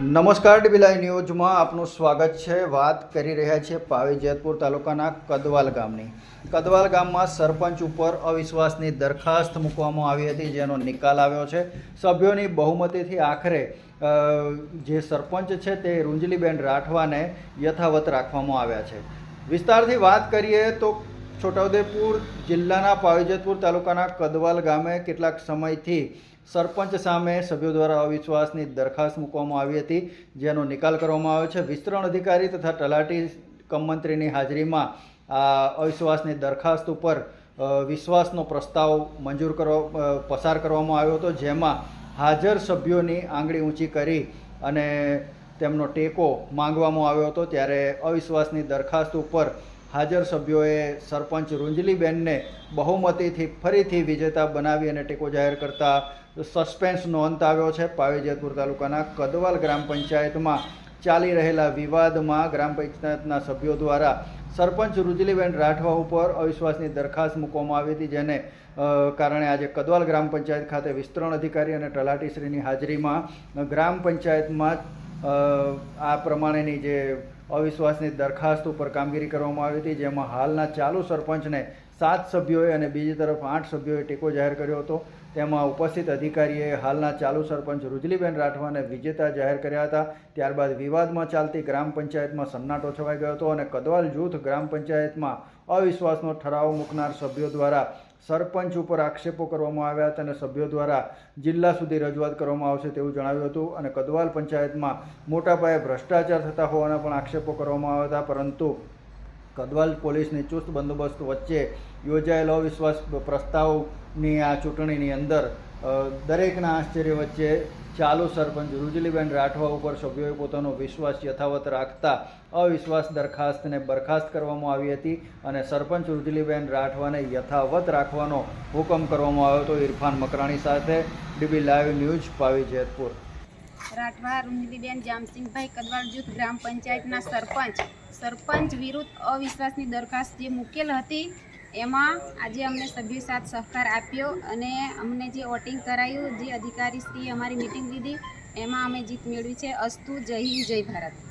નમસ્કાર ડીબીલાઈ ન્યૂઝમાં આપનું સ્વાગત છે. વાત કરી રહ્યા છીએ પાવી જેતપુર તાલુકાના કદવાલ ગામની. કદવાલ ગામમાં સરપંચ ઉપર અવિશ્વાસની દરખાસ્ત મૂકવામાં આવી હતી, જેનો નિકાલ આવ્યો છે. સભ્યોની બહુમતીથી આખરે જે સરપંચ છે તે રૂંજલીબેન રાઠવાને યથાવત રાખવામાં આવ્યા છે. વિસ્તારથી વાત કરીએ તો છોટાઉદેપુર જિલ્લાના પાવીજેતપુર તાલુકાના કદવાલ ગામે કેટલાક સમયથી સરપંચ સામે સભ્યો દ્વારા અવિશ્વાસની દરખાસ્ત મૂકવામાં આવી હતી, જેનો નિકાલ કરવામાં આવ્યો છે. વિસ્તરણ અધિકારી તથા તલાટી કમમંત્રીની હાજરીમાં આ અવિશ્વાસની દરખાસ્ત ઉપર વિશ્વાસનો પ્રસ્તાવ મંજૂર કરવા પસાર કરવામાં આવ્યો હતો, જેમાં હાજર સભ્યોની આંગળી ઊંચી કરી અને તેમનો ટેકો માંગવામાં આવ્યો હતો. ત્યારે અવિશ્વાસની દરખાસ્ત ઉપર હાજર સભ્યોએ સરપંચ રૂંજલીબેનને બહુમતીથી ફરીથી વિજેતા બનાવી અને ટેકો જાહેર કરતા સસ્પેન્સનો અંત આવ્યો છે. પાવીજેતપુર તાલુકાના કદવાલ ગ્રામ પંચાયતમાં ચાલી રહેલા વિવાદમાં ગ્રામ પંચાયતના સભ્યો દ્વારા સરપંચ રૂજલીબેન રાઠવા ઉપર અવિશ્વાસની દરખાસ્ત મૂકવામાં આવી હતી, જેને કારણે આજે કદવાલ ગ્રામ પંચાયત ખાતે વિસ્તરણ અધિકારી અને તલાટીશ્રીની હાજરીમાં ગ્રામ પંચાયતમાં આ પ્રમાણેની જે અવિશ્વાસની દરખાસ્ત ઉપર કામગીરી કરવામાં આવી હતી, જેમાં હાલના ચાલુ સરપંચને સાત સભ્યોએ અને બીજી તરફ આઠ સભ્યોએ ટેકો જાહેર કર્યો હતો. તેમાં ઉપસ્થિત અધિકારીએ હાલના ચાલુ સરપંચ રૂજલીબેન રાઠવાને વિજેતા જાહેર કર્યા હતા. ત્યારબાદ વિવાદમાં ચાલતી ગ્રામ પંચાયતમાં સન્નાટો છવાઈ ગયો હતો અને કદવાલ જૂથ ગ્રામ પંચાયતમાં અવિશ્વાસનો ઠરાવ મૂકનાર સભ્યો દ્વારા સરપંચ ઉપર આક્ષેપો કરવામાં આવ્યા હતા અને સભ્યો દ્વારા જિલ્લા સુધી રજૂઆત કરવામાં આવશે તેવું જણાવ્યું હતું અને કદવાલ પંચાયતમાં મોટા પાયે ભ્રષ્ટાચાર થતા હોવાના પણ આક્ષેપો કરવામાં આવ્યા હતા, પરંતુ કદવાલ પોલીસની ચુસ્ત બંદોબસ્ત વચ્ચે યોજાયેલો અવિશ્વાસ પ્રસ્તાવની આ ચૂંટણીની અંદર દરેકના આશ્ચર્ય વચ્ચે ચાલુ સરપંચ રૂજલીબેન રાઠવા ઉપર સભ્યોએ પોતાનો વિશ્વાસ યથાવત રાખતા અવિશ્વાસ દરખાસ્તને બરખાસ્ત કરવામાં આવી હતી અને સરપંચ રૂજલીબેન રાઠવાને યથાવત રાખવાનો હુકમ કરવામાં આવ્યો હતો. ઇરફાન મકરાણી સાથે DB live news Pavi Jetpur. Rathwa, Runjaliben, Jamsinhbhai Kadwal જૂથ ગ્રામ પંચાયતના સરપંચ. સરપંચ વિરુદ્ધ અવિશ્વાસની દરખાસ્ત જે મૂકેલ હતી એમાં આજે અમને સભ્યો સાથ સહકાર આપ્યો અને અમને જે વોટિંગ કરાયું, જે અધિકારીશ્રીએ અમારી મિટિંગ લીધી, એમાં અમે જીત મેળવી છે. અસ્તુ, જય હિન્દ, જય ભારત.